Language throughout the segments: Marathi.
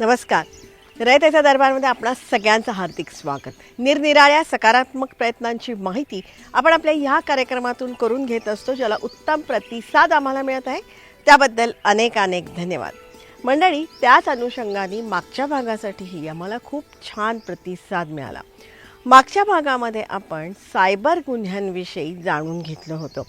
नमस्कार रयतेच्या दरबारमध्ये आपणा सगळ्यांचं हार्दिक स्वागत. निरनिराळ्या सकारात्मक प्रयत्नांची माहिती आपण आपल्या ह्या कार्यक्रमातून करून घेत असतो ज्याला उत्तम प्रतिसाद आम्हाला मिळत आहे. त्याबद्दल अनेक अनेक धन्यवाद. मंडळी त्याच अनुषंगाने मागच्या भागासाठीही आम्हाला खूप छान प्रतिसाद मिळाला. मागच्या भागामध्ये आपण सायबर गुन्ह्यांविषयी जाणून घेतलं होतं.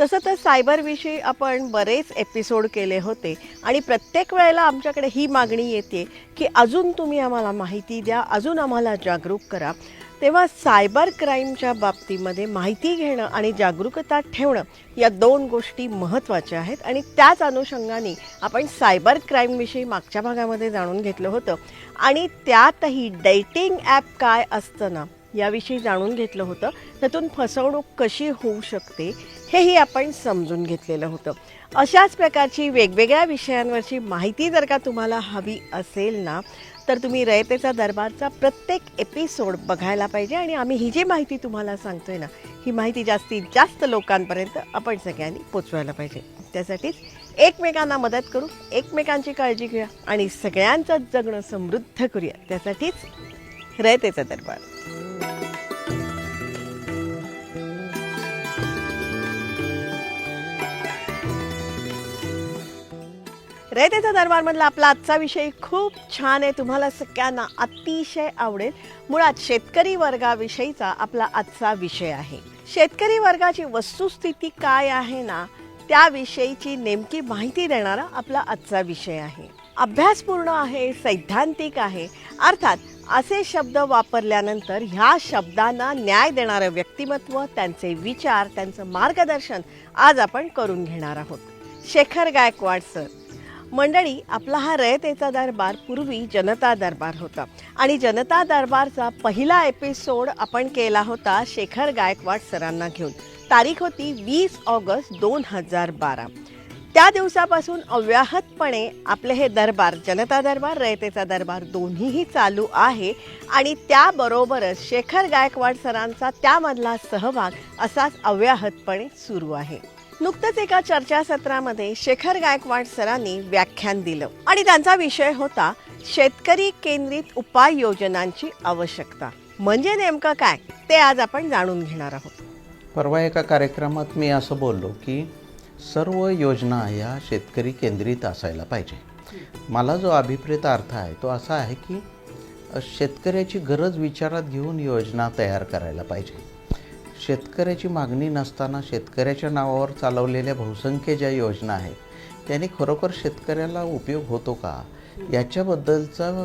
तसं तर सायबरविषयी आपण बरेच एपिसोड केले होते आणि प्रत्येक वेळेला आमच्याकडे ही मागणी येते की अजून तुम्ही आम्हाला माहिती द्या अजून आम्हाला जागरूक करा. तेव्हा सायबर क्राईमच्या बाबतीमध्ये माहिती घेणं आणि जागरूकता ठेवणं या दोन गोष्टी महत्त्वाच्या आहेत आणि त्याच अनुषंगाने आपण सायबर क्राईमविषयी मागच्या भागामध्ये जाणून घेतलं होतं. आणि त्यातही डेटिंग ॲप काय असतं ना याविषयी जाणून घेतलं होतं. त्यातून फसवणूक कशी होऊ शकते हेही आपण समजून घेतलेलं होतं. अशाच प्रकारची वेगवेगळ्या विषयांवरची माहिती जर का तुम्हाला हवी असेल ना तर तुम्ही रयतेचा दरबारचा प्रत्येक एपिसोड बघायला पाहिजे आणि आम्ही ही जी माहिती तुम्हाला सांगतोय ना ही माहिती जास्तीत जास्त लोकांपर्यंत आपण सगळ्यांनी पोचवायला पाहिजे. त्यासाठीच एकमेकांना मदत करू एकमेकांची काळजी घेऊया आणि सगळ्यांचं जगणं समृद्ध करूया. त्यासाठीच रयतेचा दरबार. रयतेचा दरबारमधला आपला आजचा विषय खूप छान आहे. तुम्हाला सगळ्यांना अतिशय आवडेल. मुळात शेतकरी वर्गाविषयीचा आपला आजचा विषय आहे. शेतकरी वर्गाची वस्तुस्थिती काय आहे ना त्याविषयीची नेमकी माहिती देणारा आपला आजचा विषय आहे. अभ्यासपूर्ण आहे सैद्धांतिक आहे. अर्थात असे शब्द वापरल्यानंतर ह्या शब्दांना न्याय देणारं व्यक्तिमत्व त्यांचे विचार त्यांचं मार्गदर्शन आज आपण करून घेणार आहोत. शेखर गायकवाड सर मंडळी आपला हा रयतेचा दरबार पूर्वी जनता दरबार होता. आणि जनता दरबारचा पहिला एपिसोड आपण केला होता शेखर गायकवाड सरांना घेऊन. तारीख होती वीस ऑगस्ट दोन हजार बारा. त्या दिवसापासून अव्याहतपणे आपले हे दरबार जनता दरबार रयतेचा दरबार दोन्हीही चालू आहे. आणि त्याबरोबरच शेखर गायकवाड सरांचा त्यामधला सहभाग असाच अव्याहतपणे सुरू आहे. नुकतंच एका चर्चासत्रामध्ये शेखर गायकवाड सरांनी व्याख्यान दिलं. आणि त्यांचा विषय होता शेतकरी केंद्रित उपाययोजनांची आवश्यकता. म्हणजे नेमकं काय? ते आज आपण जाणून घेणार आहोत. परवा एका कार्यक्रमात मी असं बोललो की सर्व योजना या शेतकरी केंद्रित असायला पाहिजे. मला जो अभिप्रेत अर्थ आहे तो असा आहे की शेतकऱ्याची गरज विचारात घेऊन योजना तयार करायला पाहिजे. शेतकऱ्याची मागणी नसताना शेतकऱ्याच्या नावावर चालवलेल्या बहुसंख्य ज्या योजना आहेत त्याने खरोखर शेतकऱ्याला उपयोग होतो का? याच्याबद्दलचा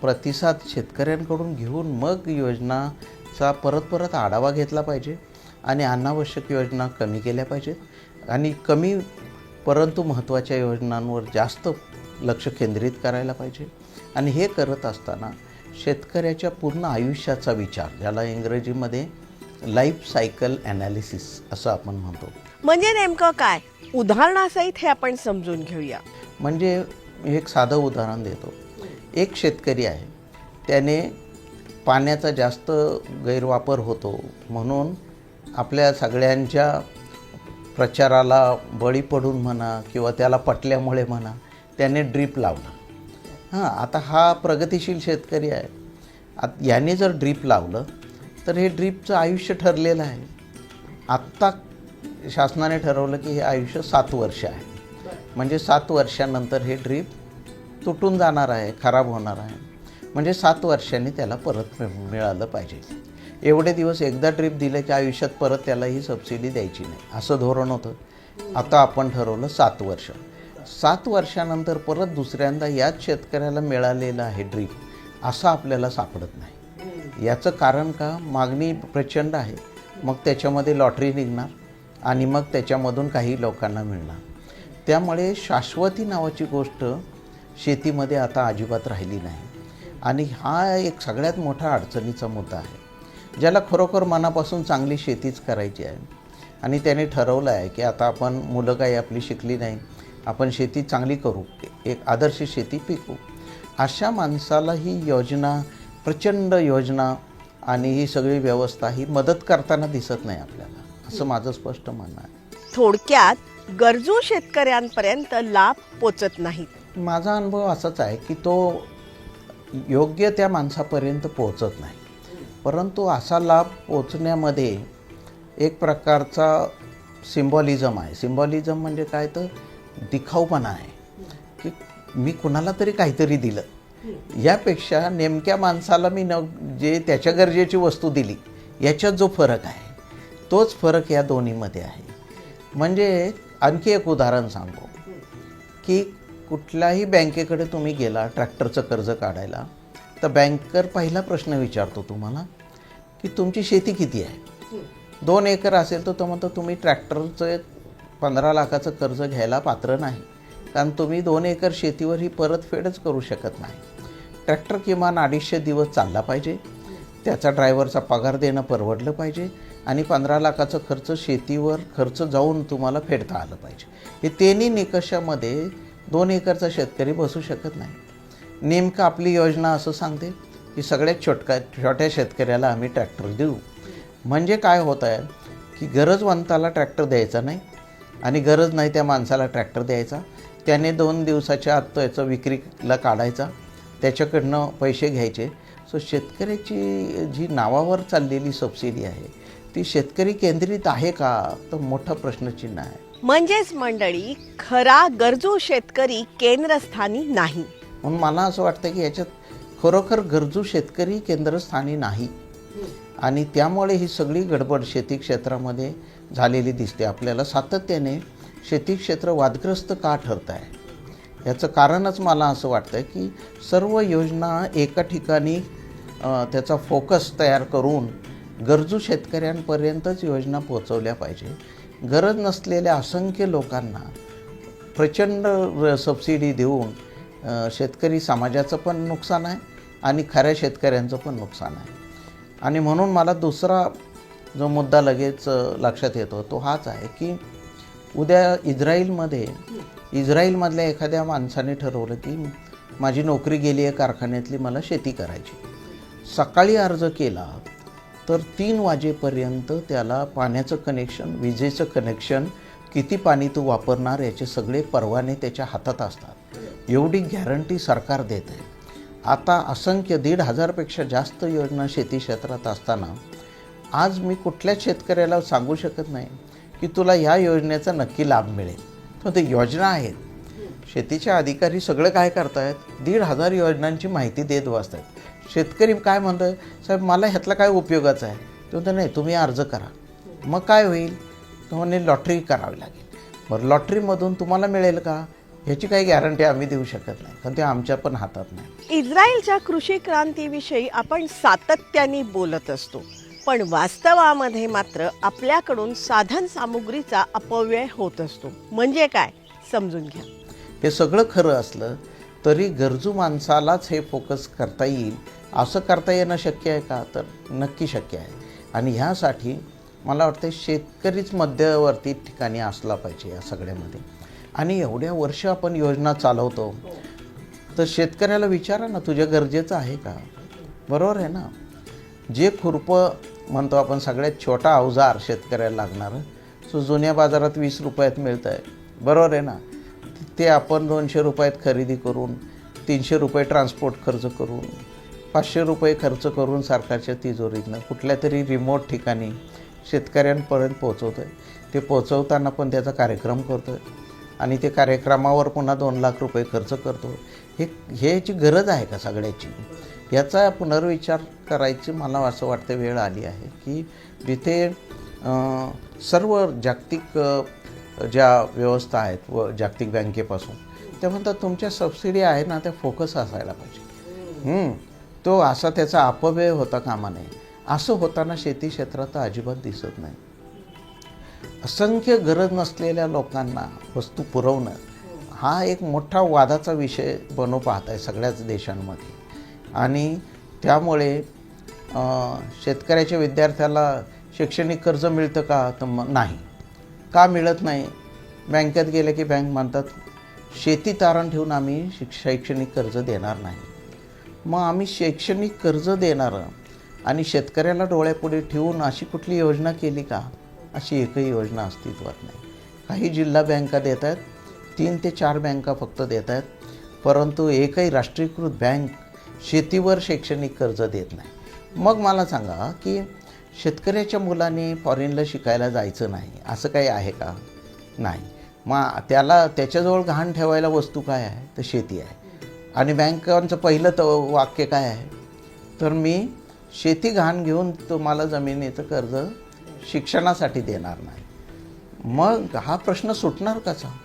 प्रतिसाद शेतकऱ्यांकडून घेऊन मग योजनाचा परत परत आढावा घेतला पाहिजे आणि अनावश्यक योजना कमी केल्या पाहिजेत. आणि कमी परंतु महत्त्वाच्या योजनांवर जास्त लक्ष केंद्रित करायला पाहिजे. आणि हे करत असताना शेतकऱ्याच्या पूर्ण आयुष्याचा विचार ज्याला इंग्रजीमध्ये लाईफ सायकल ॲनालिसिस असं आपण म्हणतो. म्हणजे नेमकं काय? उदाहरणासहित हे आपण समजून घेऊया. म्हणजे मी एक साधं उदाहरण देतो. एक शेतकरी आहे. त्याने पाण्याचा जास्त गैरवापर होतो म्हणून आपल्या सगळ्यांच्या प्रचाराला बळी पडून म्हणा किंवा त्याला पटल्यामुळे म्हणा त्याने ड्रीप लावला. हां आता हा प्रगतिशील शेतकरी आहे. आत याने जर ड्रीप लावलं तर हे ड्रीपचं आयुष्य ठरलेलं आहे. आत्ता शासनाने ठरवलं की हे आयुष्य सात वर्ष आहे. म्हणजे सात वर्षानंतर हे ड्रीप तुटून जाणार आहे खराब होणार आहे. म्हणजे सात वर्षांनी त्याला परत मिळ- मिळालं पाहिजे. एवढे दिवस एकदा ड्रीप दिलं की आयुष्यात परत त्याला ही सबसिडी द्यायची नाही. असं धोरण होतं. आता आपण ठरवलं सात वर्ष. सात वर्षानंतर परत दुसऱ्यांदा याच शेतकऱ्याला मिळालेलं आहे ड्रीप असं आपल्याला सापडत नाही. याचं कारण का? मागणी प्रचंड आहे. मग त्याच्यामध्ये लॉटरी निघणार आणि मग त्याच्यामधून काही लोकांना मिळणार. त्यामुळे शाश्वती नावाची गोष्ट शेतीमध्ये आता अजिबात राहिली नाही. आणि हा एक सगळ्यात मोठा अडचणीचा मुद्दा आहे. ज्याला खरोखर मनापासून चांगली शेतीच करायची आहे. आणि त्याने ठरवलं आहे की आता आपण मुलं काही आपली शिकली नाही आपण शेती चांगली करू एक आदर्श शेती पिकू अशा माणसाला ही योजना प्रचंड योजना आणि ही सगळी व्यवस्था ही मदत करताना दिसत नाही आपल्याला असं माझं स्पष्ट म्हणणं आहे. थोडक्यात गरजू शेतकऱ्यांपर्यंत लाभ पोचत नाहीत माझा अनुभव असाच आहे की तो योग्य त्या माणसापर्यंत पोहोचत नाही. परंतु असा लाभ पोचण्यामध्ये एक प्रकारचा सिम्बॉलिझम आहे. सिम्बॉलिझम म्हणजे काय? तर दिखाऊपणा आहे. की मी कुणाला तरी काहीतरी दिलं. यापेक्षा नेमक्या माणसाला मी न जे त्याच्या गरजेची वस्तू दिली याच्यात जो फरक आहे तोच फरक या दोन्हीमध्ये आहे. म्हणजे आणखी एक उदाहरण सांगतो की कुठल्याही बँकेकडे तुम्ही गेला ट्रॅक्टरचं कर्ज काढायला तर बँकर पहिला प्रश्न विचारतो तुम्हाला की तुमची शेती किती आहे? दोन एकर असेल तर तो म्हणतो तुम्ही ट्रॅक्टरचं पंधरा लाखाचं कर्ज घ्यायला पात्र नाही. कारण तुम्ही दोन एकर शेतीवर ही परतफेडच करू शकत नाही. ट्रॅक्टर किमान अडीचशे दिवस चालला पाहिजे. त्याचा ड्रायव्हरचा पगार देणं परवडलं पाहिजे आणि पंधरा लाखाचा खर्च शेतीवर खर्च जाऊन तुम्हाला फेडता आलं पाहिजे. हे तिन्ही निकषामध्ये दोन एकरचा शेतकरी बसू शकत नाही. नेमकं आपली योजना असं सांगते की सगळ्यात छोटका छोट्या शेतकऱ्याला आम्ही ट्रॅक्टर देऊ. म्हणजे काय होत आहे की गरजवंताला ट्रॅक्टर द्यायचा नाही आणि गरज नाही त्या माणसाला ट्रॅक्टर द्यायचा. त्याने दोन दिवसाच्या आत तो याचं विक्रीला काढायचा. त्याच्याकडनं पैसे घ्यायचे. सो शेतकऱ्याची जी नावावर चाललेली सबसिडी आहे ती शेतकरी केंद्रित आहे का? तर मोठा प्रश्नचिन्ह आहे. म्हणजेच मंडळी खरा गरजू शेतकरी केंद्रस्थानी नाही. म्हणून मला असं वाटतं की याच्यात खरोखर गरजू शेतकरी केंद्रस्थानी नाही. आणि त्यामुळे ही सगळी गडबड शेती क्षेत्रामध्ये झालेली दिसते. आपल्याला सातत्याने शेती क्षेत्र वादग्रस्त का ठरत आहे याचं कारणच मला असं वाटतं आहे की सर्व योजना एका ठिकाणी त्याचा फोकस तयार करून गरजू शेतकऱ्यांपर्यंतच योजना पोचवल्या पाहिजे. गरज नसलेल्या असंख्य लोकांना प्रचंड र- सबसिडी देऊन शेतकरी समाजाचं पण नुकसान आहे आणि खऱ्या शेतकऱ्यांचं पण नुकसान आहे. आणि म्हणून मला दुसरा जो मुद्दा लगेच लक्षात येतो तो हाच आहे की उद्या इस्रायलमध्ये इस्रायलमधल्या एखाद्या माणसाने ठरवलं की माझी नोकरी गेली आहे कारखान्यातली मला शेती करायची. सकाळी अर्ज केला तर तीन वाजेपर्यंत त्याला पाण्याचं कनेक्शन विजेचं कनेक्शन किती पाणी तू वापरणार याचे सगळे परवाने त्याच्या हातात असतात. एवढी गॅरंटी सरकार देत. आहे आता असंख्य दीड हजारपेक्षा जास्त योजना शेती क्षेत्रात असताना आज मी कुठल्याच शेतकऱ्याला सांगू शकत नाही. की तुला या योजनेचा नक्की लाभ मिळेल. तर ते योजना आहेत. शेतीचे अधिकारी सगळं काय करतायत? दीड हजार योजनांची माहिती देत बसतायत. शेतकरी काय म्हणतोय? साहेब मला ह्यातला काय उपयोगाचा आहे? तो म्हणतो नाही तुम्ही अर्ज करा. मग काय होईल? तो म्हणे लॉटरी करावी लागेल. बरं लॉटरीमधून तुम्हाला मिळेल का? ह्याची काही गॅरंटी आम्ही देऊ शकत नाही कारण ते आमच्या पण हातात नाही. इस्रायलच्या कृषी क्रांतीविषयी आपण सातत्याने बोलत असतो. पण वास्तवामध्ये मात्र आपल्याकडून साधन सामुग्रीचा अपव्यय होत असतो. म्हणजे काय? समजून घ्या. हे सगळं खरं असलं तरी गरजू माणसालाच हे फोकस करता येईल असं करता येणं शक्य आहे का? तर नक्की शक्य आहे. आणि ह्यासाठी मला वाटतं शेतकरीच मध्यवर्ती ठिकाणी असला पाहिजे या सगळ्यामध्ये. आणि एवढ्या वर्ष आपण योजना चालवतो तर शेतकऱ्याला विचारा ना तुझ्या गरजेचं आहे का? बरोबर आहे ना? जे खुरपं म्हणतो आपण सगळ्यात छोटा अवजार शेतकऱ्याला लागणारं सो जुन्या बाजारात वीस रुपयात मिळतं आहे बरोबर आहे ना? ते आपण दोनशे रुपयात खरेदी करून तीनशे रुपये ट्रान्सपोर्ट खर्च करून पाचशे रुपये खर्च करून सरकारच्या तिजोरीतनं कुठल्या तरी रिमोट ठिकाणी शेतकऱ्यांपर्यंत पोहोचवतो आहे ते पोचवताना पण त्याचा कार्यक्रम करतो आहे आणि ते कार्यक्रमावर पुन्हा दोन लाख रुपये खर्च करतो हे ह्याची गरज आहे का सगळ्याची? याचा पुनर्विचार करायची मला असं वाटतं वेळ आली आहे की जिथे सर्व जागतिक ज्या व्यवस्था आहेत व जागतिक बँकेपासून त्या म्हणतात तुमच्या सबसिडी आहे ना त्या फोकस असायला पाहिजे. तो असा त्याचा अपव्यय होता कामा नये. असं होताना शेती क्षेत्रात तर अजिबात दिसत नाही. असंख्य गरज नसलेल्या लोकांना वस्तू पुरवणं हा एक मोठा वादाचा विषय बनू पाहत आहे सगळ्याच देशांमध्ये. आणि त्यामुळे शेतकऱ्याच्या विद्यार्थ्याला शैक्षणिक कर्ज मिळतं का? तर मग नाही. का मिळत नाही? बँकेत गेलं की बँक म्हणतात शेती तारण ठेवून आम्ही शिक शैक्षणिक कर्ज देणार नाही. मग आम्ही शैक्षणिक कर्ज देणारं आणि शेतकऱ्याला डोळ्यापुढे ठेवून अशी कुठली योजना केली का? अशी एकही योजना अस्तित्वात नाही. काही जिल्हा बँका देत आहेत तीन ते चार बँका फक्त देत आहेत परंतु एकही राष्ट्रीयकृत बँक शेतीवर शैक्षणिक कर्ज देत नाही. मग मला सांगा की शेतकऱ्याच्या मुलांनी फॉरेनला शिकायला जायचं नाही असं काही आहे का? नाही. मग त्याला त्याच्याजवळ घाण ठेवायला वस्तू काय आहे? तर शेती आहे. आणि बँकांचं पहिलं तर वाक्य काय आहे? तर मी शेती घाण घेऊन तुम्हाला जमिनीचं कर्ज शिक्षणासाठी देणार नाही. मग हा प्रश्न सुटणार कसा?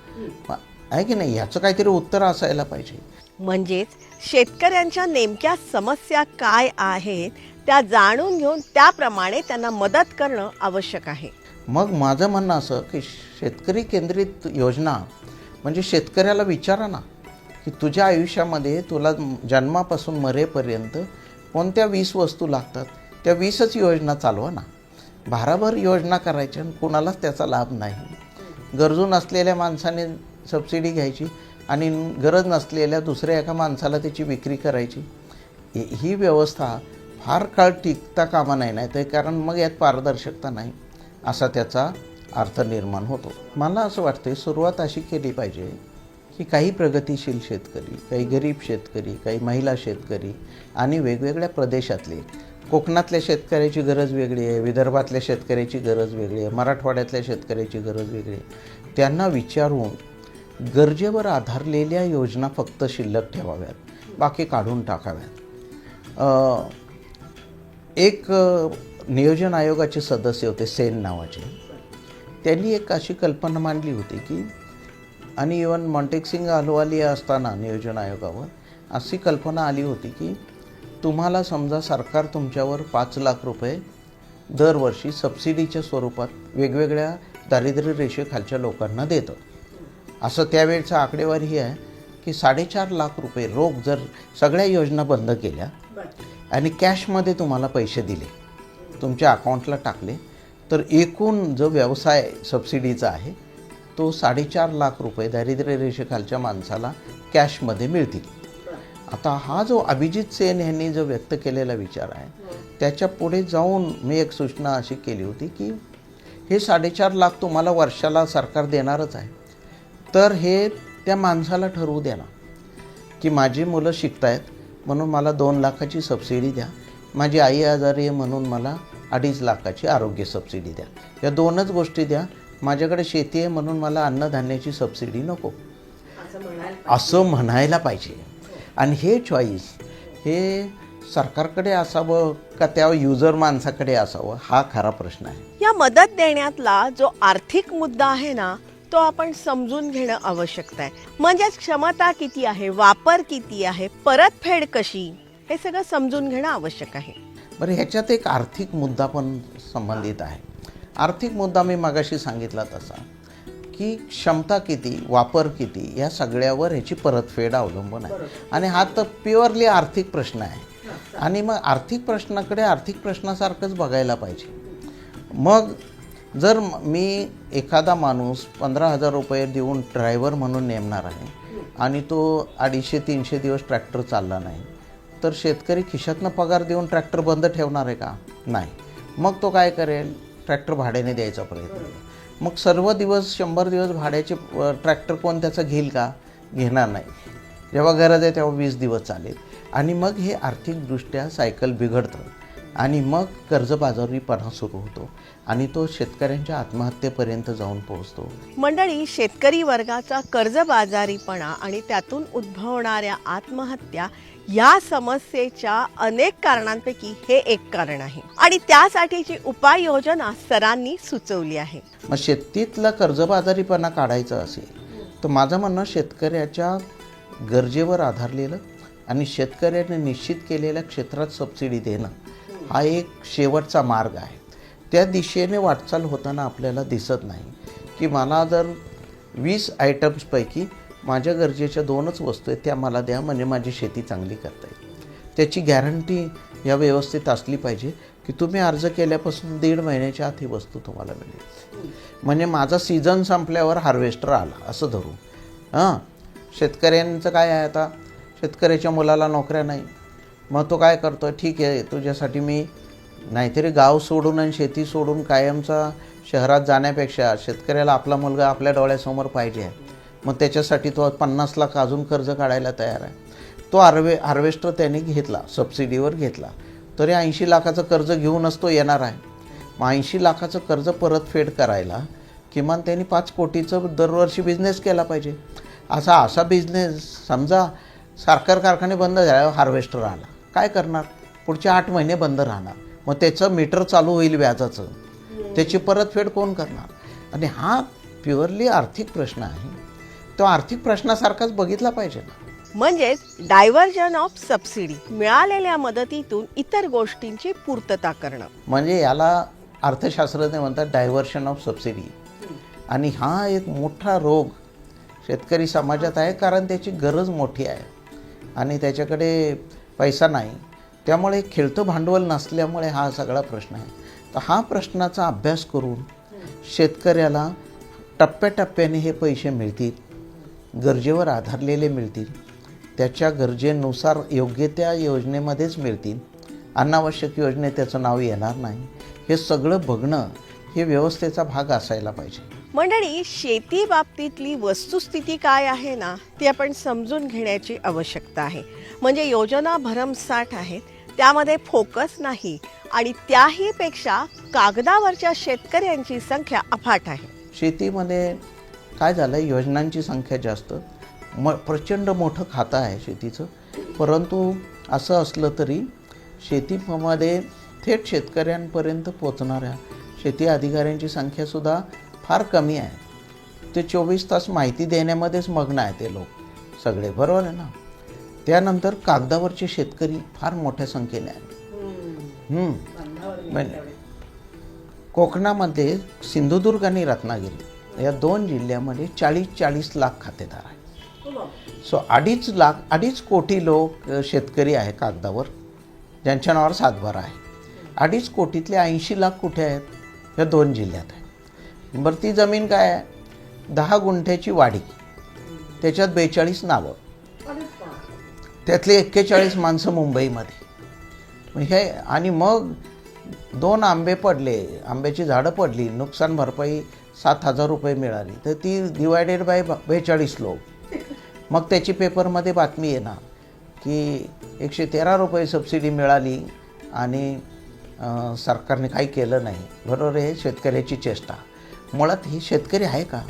आहे की नाही? ह्याचं काहीतरी उत्तर असायला पाहिजे. म्हणजेच शेतकऱ्यांच्या नेमक्या समस्या काय आहेत त्या जाणून घेऊन त्याप्रमाणे त्यांना मदत करणं आवश्यक आहे. मग माझं म्हणणं असं की शेतकरी केंद्रित योजना म्हणजे शेतकऱ्याला विचारा ना की तुझ्या आयुष्यामध्ये तुला जन्मापासून मरेपर्यंत कोणत्या वीस वस्तू लागतात? त्या वीसच योजना चालवा ना. भाराभर योजना करायच्या आणि कुणालाच त्याचा लाभ नाही. गरजू नसलेल्या माणसाने सबसिडी घ्यायची आणि गरज नसलेल्या दुसऱ्या एका माणसाला त्याची विक्री करायची. ही- व्यवस्था फार काळ टिकता कामा नाही नाही तर कारण मग यात पारदर्शकता नाही असा त्याचा अर्थ निर्माण होतो. मला असं वाटतं सुरुवात अशी केली पाहिजे की काही प्रगतिशील शेतकरी काही गरीब शेतकरी काही महिला शेतकरी आणि वेगवेगळ्या प्रदेशातले कोकणातल्या शेतकऱ्याची गरज वेगळी आहे विदर्भातल्या शेतकऱ्याची गरज वेगळी आहे मराठवाड्यातल्या शेतकऱ्याची गरज वेगळी आहे त्यांना विचारून गरजेवर आधारलेल्या योजना फक्त शिल्लक ठेवाव्यात बाकी काढून टाकाव्यात. एक नियोजन आयोगाचे सदस्य होते सेन नावाचे. त्यांनी एक अशी कल्पना मांडली होती की आणि इवन मॉन्टेक्सिंग अहलवालिया असताना नियोजन आयोगावर अशी कल्पना आली होती की तुम्हाला समजा सरकार तुमच्यावर पाच लाख रुपये दरवर्षी सबसिडीच्या स्वरूपात वेगवेगळ्या दारिद्र्य रेषेखालच्या लोकांना देतं. असं त्यावेळचं आकडेवारी ही आहे की साडेचार लाख रुपये रोख जर सगळ्या योजना बंद केल्या आणि कॅशमध्ये तुम्हाला पैसे दिले तुमच्या अकाउंटला टाकले तर एकूण जो व्यवसाय सबसिडीचा आहे तो साडेचार लाख रुपये दारिद्र्य रेषेखालच्या माणसाला कॅशमध्ये मिळतील. आता हा जो अभिजित सेन यांनी जो व्यक्त केलेला विचार आहे त्याच्या पुढे जाऊन मी एक सूचना अशी केली होती की हे साडेचार लाख तुम्हाला वर्षाला सरकार देणारच आहे. तर हे त्या माणसाला ठरवू द्या ना की माझी मुलं शिकतायत म्हणून मला दोन लाखाची सबसिडी द्या. माझी आई आजारी आहे म्हणून मला अडीच लाखाची आरोग्य सबसिडी द्या. या दोनच गोष्टी द्या. माझ्याकडे शेती आहे म्हणून मला अन्नधान्याची सबसिडी नको. असं म्हणायला पाहिजे. आणि हे चॉईस हे सरकारकडे असावं का त्या युजर माणसाकडे असावं? हा खरा प्रश्न आहे. या मदत देण्यातला जो आर्थिक मुद्दा आहे ना तो आपण समजून घेणं आवश्यकता आहे. म्हणजेच क्षमता किती आहे वापर किती आहे परतफेड कशी हे सगळं समजून घेणं आवश्यक आहे. बरं ह्याच्यात एक आर्थिक मुद्दा पण संबंधित आहे. आर्थिक मुद्दा मी मागाशी सांगितला तसा की क्षमता किती वापर किती या सगळ्यावर ह्याची परतफेड अवलंबून आहे. आणि हा तर प्युअरली आर्थिक प्रश्न आहे. आणि मग आर्थिक प्रश्नाकडे आर्थिक प्रश्नासारखंच बघायला पाहिजे. मग जर मी एखादा माणूस पंधरा हजार रुपये देऊन ड्रायव्हर म्हणून नेमणार आहे आणि तो अडीचशे तीनशे दिवस ट्रॅक्टर चालला नाही तर शेतकरी खिशातनं पगार देऊन ट्रॅक्टर बंद ठेवणार आहे का? नाही. मग तो काय करेल? ट्रॅक्टर भाड्याने द्यायचा प्रयत्न मग सर्व दिवस शंभर दिवस भाड्याचे ट्रॅक्टर कोण त्याचं घेईल का? घेणार नाही. जेव्हा गरज आहे तेव्हा वीस दिवस चालेल. आणि मग हे आर्थिकदृष्ट्या सायकल बिघडतं. आणि मग कर्जबाजारीपणा सुरू होतो आणि तो शेतकऱ्यांच्या आत्महत्येपर्यंत जाऊन पोहोचतो. मंडळी शेतकरी वर्गाचा कर्जबाजारीपणा आणि त्यातून उद्भवणाऱ्या आत्महत्या या समस्येच्या अनेक कारणांपैकी हे एक कारण आहे. आणि त्यासाठीची उपाययोजना सरांनी सुचवली आहे. मग शेतीतला कर्जबाजारीपणा काढायचा असेल तर माझं म्हणणं शेतकऱ्याच्या गरजेवर आधारलेलं आणि शेतकऱ्याने निश्चित केलेल्या क्षेत्रात सबसिडी देणं हा एक शेवटचा मार्ग आहे. त्या दिशेने वाटचाल होताना आपल्याला दिसत नाही. की मला जर वीस आयटम्सपैकी माझ्या गरजेच्या दोनच वस्तू आहेत त्या मला द्या म्हणजे माझी शेती चांगली करता येईल. त्याची गॅरंटी या व्यवस्थेत असली पाहिजे की तुम्ही अर्ज केल्यापासून दीड महिन्याच्या आत ही वस्तू तुम्हाला मिळेल. म्हणजे माझा सीझन संपल्यावर हार्वेस्टर आला असं धरू हां? शेतकऱ्यांचं काय आहे आता? शेतकऱ्याच्या मुलाला नोकऱ्या नाही. मग तो काय करतो ठीक आहे तुझ्यासाठी मी नाहीतरी गाव सोडून आणि शेती सोडून कायमचा शहरात जाण्यापेक्षा शेतकऱ्याला आपला मुलगा आपल्या डोळ्यासमोर पाहिजे आहे. मग त्याच्यासाठी तो पन्नास लाख अजून कर्ज काढायला तयार आहे. तो हार्वे हार्वेस्टर त्याने घेतला सबसिडीवर घेतला. तरी ऐंशी लाखाचं कर्ज घेऊनच तो येणार आहे. मग ऐंशी लाखाचं कर्ज परतफेड करायला किमान त्यांनी पाच कोटीचं दरवर्षी बिझनेस केला पाहिजे. असा असा बिझनेस समजा साखर कारखाने बंद झाल्यावर हार्वेस्टर आला. काय करणार? पुढचे आठ महिने बंद राहणार. मग त्याचं मीटर चालू होईल व्याजाचं. त्याची परतफेड कोण करणार? आणि हा प्युअरली आर्थिक प्रश्न आहे. तो आर्थिक प्रश्नासारखाच बघितला पाहिजे ना. म्हणजेच डायव्हर्जन ऑफ सबसिडी मिळालेल्या मदतीतून इतर गोष्टींची पूर्तता करणं. म्हणजे याला अर्थशास्त्रज्ञ म्हणतात डायव्हर्शन ऑफ सबसिडी. आणि हा एक मोठा रोग शेतकरी समाजात आहे कारण त्याची गरज मोठी आहे. आणि त्याच्याकडे पैसा नाही. त्यामुळे खेळतं भांडवल नसल्यामुळे हा सगळा प्रश्न आहे. तर हा प्रश्नाचा अभ्यास करून शेतकऱ्याला टप्प्याटप्प्याने हे पैसे मिळतील गरजेवर आधारलेले मिळतील त्याच्या गरजेनुसार योग्य त्या योजनेमध्येच मिळतील. अनावश्यक योजनेत त्याचं नाव येणार नाही. हे सगळं बघणं हे व्यवस्थेचा भाग असायला पाहिजे. मंडळी शेती बाबतीतली वस्तुस्थिती काय आहे ना ती आपण समजून घेण्याची आवश्यकता आहे. म्हणजे योजना भरमसाठ आहेत त्यामध्ये फोकस नाही आणि त्याहीपेक्षा कागदावरच्या शेतकऱ्यांची संख्या अफाट आहे. शेतीमध्ये काय झालं योजनांची संख्या जास्त म प्रचंड मोठं खातं आहे शेतीचं. परंतु असं असलं तरी शेतीमध्ये थेट शेतकऱ्यांपर्यंत पोचणाऱ्या शेती अधिकाऱ्यांची संख्यासुद्धा फार कमी आहे. ते चोवीस तास माहिती देण्यामध्येच मग्न आहे ते लोक. सगळे बरोबर आहे ना? त्यानंतर कागदावरचे शेतकरी फार मोठ्या संख्येने आहेत. हम्म. कोकणामध्ये सिंधुदुर्ग आणि रत्नागिरी या दोन जिल्ह्यामध्ये चाळीस चाळीस लाख खातेदार आहेत. सो अडीच लाख अडीच कोटी लोक शेतकरी आहे कागदावर ज्यांच्या नावावर सातबारा आहे. अडीच कोटीतले ऐंशी लाख कुठे आहेत? या दोन जिल्ह्यात आहे बरं ती जमीन काय आहे? दहा गुंठ्याची वाढी त्याच्यात बेचाळीस नावं. त्यातली एक्केचाळीस माणसं मुंबईमध्ये. हे आणि मग दोन आंबे पडले. आंब्याची झाडं पडली. नुकसान भरपाई सात हजार रुपये मिळाली. तर ती डिवायडेड बाय बेचाळीस लोक. मग त्याची पेपरमध्ये बातमी येणार की एकशे तेरा रुपये सबसिडी मिळाली आणि सरकारने काही केलं नाही. बरोबर आहे शेतकऱ्याची चेष्टा. मुळात ही शेतकरी आहे का?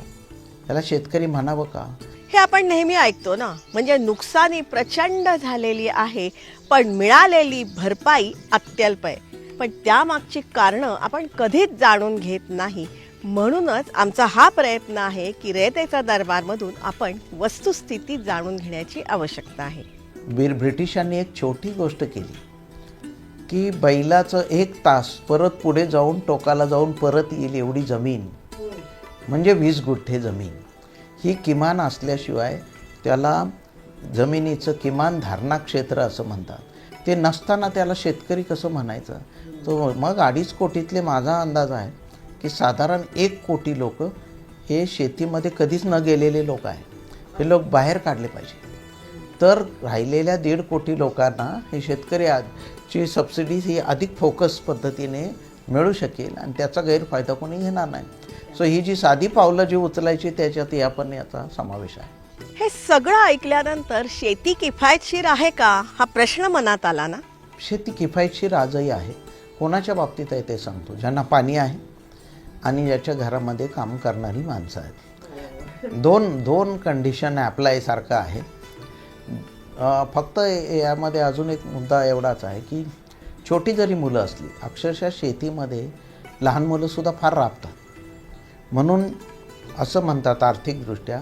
याला शेतकरी म्हणावं का? हे आपण नेहमी ऐकतो ना. म्हणजे नुकसानी प्रचंड झालेली आहे पण मिळालेली भरपाई अत्यल्प आहे. पण त्यामागची कारणं आपण कधीच जाणून घेत नाही. म्हणूनच आमचा हा प्रयत्न आहे की रेतेचा दरबारमधून आपण वस्तुस्थिती जाणून घेण्याची आवश्यकता आहे. बीर ब्रिटिशांनी एक छोटी गोष्ट केली की बैलाचं एक तास परत पुढे जाऊन टोकाला जाऊन परत येईल एवढी जमीन. म्हणजे वीस गुठ्ठे जमीन. ही किमान असल्याशिवाय त्याला जमिनीचं किमान धारणा क्षेत्र असं म्हणतात. ते नसताना त्याला शेतकरी कसं म्हणायचं? तो मग अडीच कोटीतले माझा अंदाज आहे की साधारण एक कोटी लोक हे शेतीमध्ये कधीच न गेलेले लोक आहेत. हे लोक बाहेर काढले पाहिजे. तर राहिलेल्या दीड कोटी लोकांना हे शेतकरी आजची सबसिडी ही अधिक फोकस पद्धतीने मिळू शकेल आणि त्याचा गैरफायदा कोणी घेणार नाही. सो ही जी साधी पावलं जी उचलायची त्याच्यात या पण याचा समावेश आहे. हे सगळं ऐकल्यानंतर शेती किफायतशीर आहे का? हा प्रश्न मनात आला ना? शेती किफायतशीर आजही आहे. कोणाच्या बाबतीत आहे ते सांगतो. ज्यांना पाणी आहे आणि ज्याच्या घरामध्ये काम करणारी माणसं आहेत. दोन दोन कंडिशन ॲप्लायसारखं आहे. फक्त यामध्ये अजून एक मुद्दा एवढाच आहे की छोटी जरी मुलं असली अक्षरशः शेतीमध्ये लहान मुलंसुद्धा फार राबतात. म्हणून असं म्हणतात आर्थिकदृष्ट्या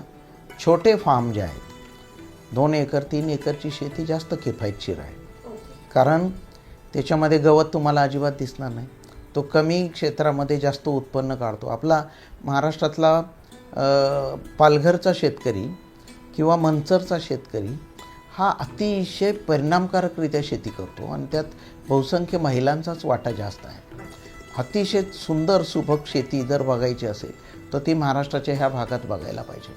छोटे फार्म जे आहेत दोन एकर तीन एकरची शेती जास्त किफायतशीर आहे. कारण त्याच्यामध्ये गवत तुम्हाला अजिबात दिसणार नाही. तो कमी क्षेत्रामध्ये जास्त उत्पन्न काढतो. आपला महाराष्ट्रातला पालघरचा शेतकरी किंवा मंचरचा शेतकरी हा अतिशय परिणामकारकरित्या शेती करतो आणि त्यात बहुसंख्य महिलांचाच वाटा जास्त आहे. अतिशय सुंदर सुबक शेती जर बघायची असेल तर ती महाराष्ट्राच्या ह्या भागात बघायला पाहिजे.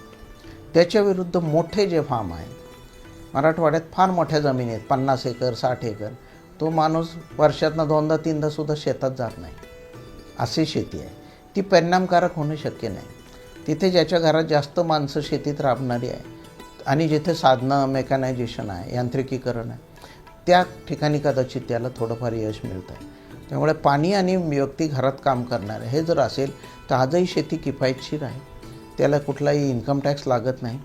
त्याच्या विरुद्ध मोठे जे फार्म आहेत मराठवाड्यात फार मोठ्या जमिनी आहेत पन्नास एकर साठ एकर तो माणूस वर्षातनं दोनदा तीनदा सुद्धा शेतात जात नाही. अशी शेती आहे. ती परिणामकारक होणं शक्य नाही. तिथे ज्याच्या घरात जास्त माणसं शेतीत राबणारी आहे आणि जिथे साधनं मेकॅनायझेशन आहे यांत्रिकीकरण आहे त्या ठिकाणी कदाचित त्याला थोडंफार यश मिळतं आहे त्यामुळे पाणी आणि व्यक्ती घरात काम करणारे. हे जर असेल तर आजही शेती किफायतशीर आहे. त्याला कुठलाही इन्कम टॅक्स लागत नाही.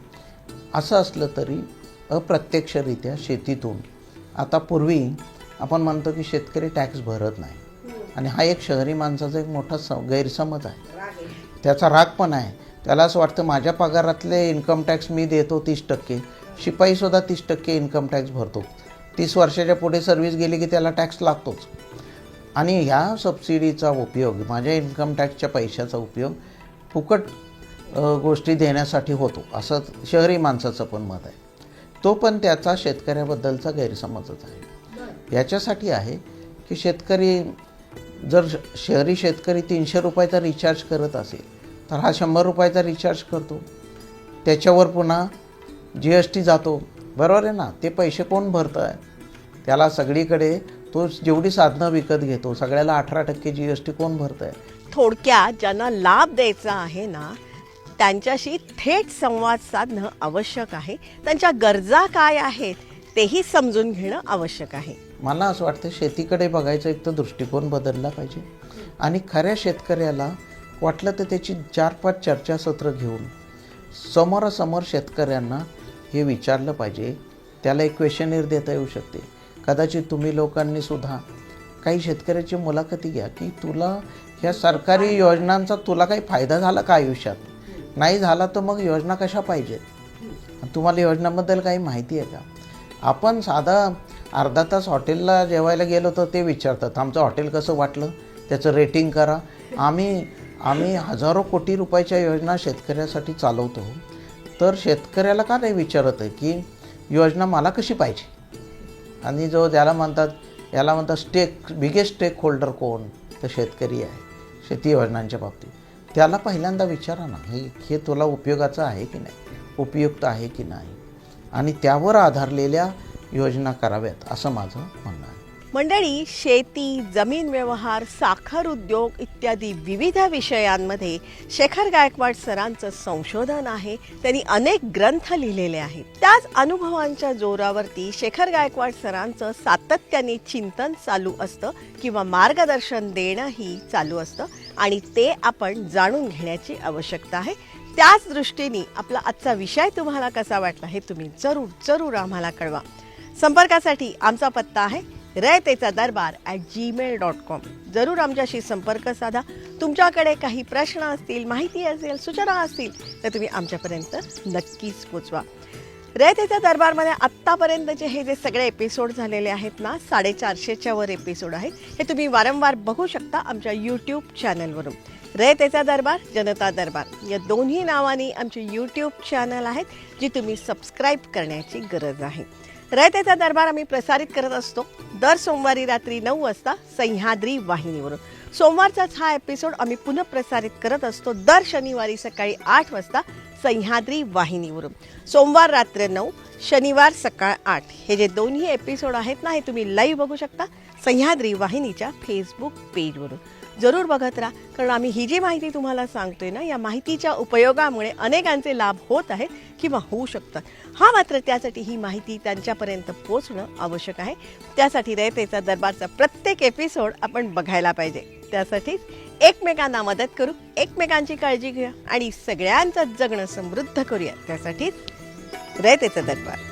असं असलं तरी अप्रत्यक्षरित्या शेतीतून. आता पूर्वी आपण म्हणतो की शेतकरी टॅक्स भरत नाही. आणि हा एक शहरी माणसाचा एक मोठा स गैरसमज आहे. त्याचा राग पण आहे. त्याला असं वाटतं माझ्या पगारातले इन्कम टॅक्स मी देतो तीस टक्के. शिपाईसुद्धा तीस टक्के इन्कम टॅक्स भरतो. तीस वर्षाच्या पुढे सर्व्हिस गेली की त्याला टॅक्स लागतोच. आणि ह्या सबसिडीचा उपयोग माझ्या इन्कम टॅक्सच्या पैशाचा उपयोग फुकट गोष्टी देण्यासाठी होतो असं शहरी माणसाचं पण मत आहे. तो पण त्याचा शेतकऱ्याबद्दलचा गैरसमजच आहे. याच्यासाठी आहे की शेतकरी जर शहरी शेतकरी तीनशे रुपयाचा रिचार्ज करत असेल तर हा शंभर रुपयाचा रिचार्ज करतो. त्याच्यावर पुन्हा जी एस टी जातो. बरोबर आहे ना? ते पैसे कोण भरतं आहे त्याला सगळीकडे तो जेवढी साधनं विकत घेतो सगळ्याला अठरा टक्के जी एस टी कोण भरतं आहे थोडक्यात ज्यांना लाभ द्यायचा आहे ना त्यांच्याशी थेट संवाद साधणं आवश्यक आहे. त्यांच्या गरजा काय आहेत तेही समजून घेणं आवश्यक आहे. मला असं वाटतं शेतीकडे बघायचा एक तर दृष्टिकोन बदलला पाहिजे. आणि खऱ्या शेतकऱ्याला वाटलं तर त्याची चार पाच चर्चासत्र घेऊन समोरासमोर शेतकऱ्यांना हे विचारलं पाहिजे. त्याला एक क्वेश्चनेर देता येऊ शकते. कदाचित तुम्ही लोकांनी सुद्धा काही शेतकऱ्याची मुलाखती घ्या की तुला ह्या सरकारी योजनांचा तुला काही फायदा झाला का आयुष्यात? नाही झाला तर मग योजना कशा पाहिजेत तुम्हाला योजनाबद्दल काही माहिती आहे का? आपण साधा अर्धा तास हॉटेलला जेवायला गेलो तर ते विचारतात आमचं हॉटेल कसं वाटलं? त्याचं रेटिंग करा. आम्ही आम्ही हजारो कोटी रुपयाच्या योजना शेतकऱ्यासाठी चालवतो. तर शेतकऱ्याला का नाही विचारत आहे की योजना मला कशी पाहिजे? आणि जो ज्याला म्हणतात याला म्हणतात स्टेक बिगेस्ट स्टेक होल्डर कोण? तर शेतकरी आहे शेती योजनांच्या बाबतीत. त्याला पहिल्यांदा विचारा ना हे हे तुला उपयोगाचं आहे की नाही? उपयुक्त आहे की नाही? आणि त्यावर आधारलेल्या योजना कराव्यात असं माझं म्हणणं आहे. मंडळी शेती जमीन व्यवहार साखर उद्योग इत्यादी विविध विषयांमध्ये शेखर गायकवाड सरांचं संशोधन आहे. त्यांनी अनेक ग्रंथ लिहिलेले आहेत. त्याच अनुभवांच्या जोरावरती शेखर गायकवाड सरांचं सातत्याने चिंतन चालू असतं किंवा मार्गदर्शन देणंही चालू असतं आणि ते आपण जाणून घेण्याची आवश्यकता आहे. त्याच दृष्टीने आपला आजचा विषय तुम्हाला कसा वाटला हे तुम्ही जरूर जरूर आम्हाला कळवा. संपर्कासाठी आमचा पत्ता आहे रयतेचा दरबार ॲट जीमेल डॉट कॉम जरूर आमच्याशी संपर्क साधा. तुमच्याकडे काही प्रश्न असतील माहिती असेल सूचना असतील तर तुम्ही आमच्यापर्यंत नक्कीच पोचवा. रयतेच्या दरबारमध्ये आत्तापर्यंतचे हे जे सगळे एपिसोड झालेले आहेत ना साडेचारशेच्या वर एपिसोड आहेत हे तुम्ही वारंवार बघू शकता आमच्या यूट्यूब चॅनलवरून रयतेचा दरबार जनता दरबार या दोन्ही नावाने आमचे यूट्यूब चॅनल आहेत जी तुम्ही सबस्क्राईब करण्याची गरज आहे. रयतेचा दरबार आम्ही प्रसारित करत असतो. दर सोमवारी रात्री नऊ वाजता सह्याद्री वाहिनीवरून. सोमवारचाच हा एपिसोड आम्ही पुनः प्रसारित करत असतो. दर शनिवारी सकाळी आठ वाजता सह्याद्री वाहिनीवरून. सोमवार रात्र नऊ शनिवार सकाळ आठ. हे जे दोन्ही एपिसोड आहेत ना हे तुम्ही लाईव्ह बघू शकता सह्याद्री वाहिनीच्या फेसबुक पेजवरून जरूर बघत राहा. कारण आम्ही ही जी माहिती तुम्हाला सांगतोय ना या माहितीच्या उपयोगामुळे अनेकांचे लाभ होत आहेत किंवा होऊ शकतात. हा मात्र त्यासाठी ही माहिती त्यांच्यापर्यंत पोचणं आवश्यक आहे. त्यासाठी रयतेचा दरबारचा प्रत्येक एपिसोड आपण बघायला पाहिजे. त्यासाठी एकमेकांना मदत करू एकमेकांची काळजी घेऊया आणि सगळ्यांचं जगणं समृद्ध करूया. त्यासाठी रयतेचा दरबार.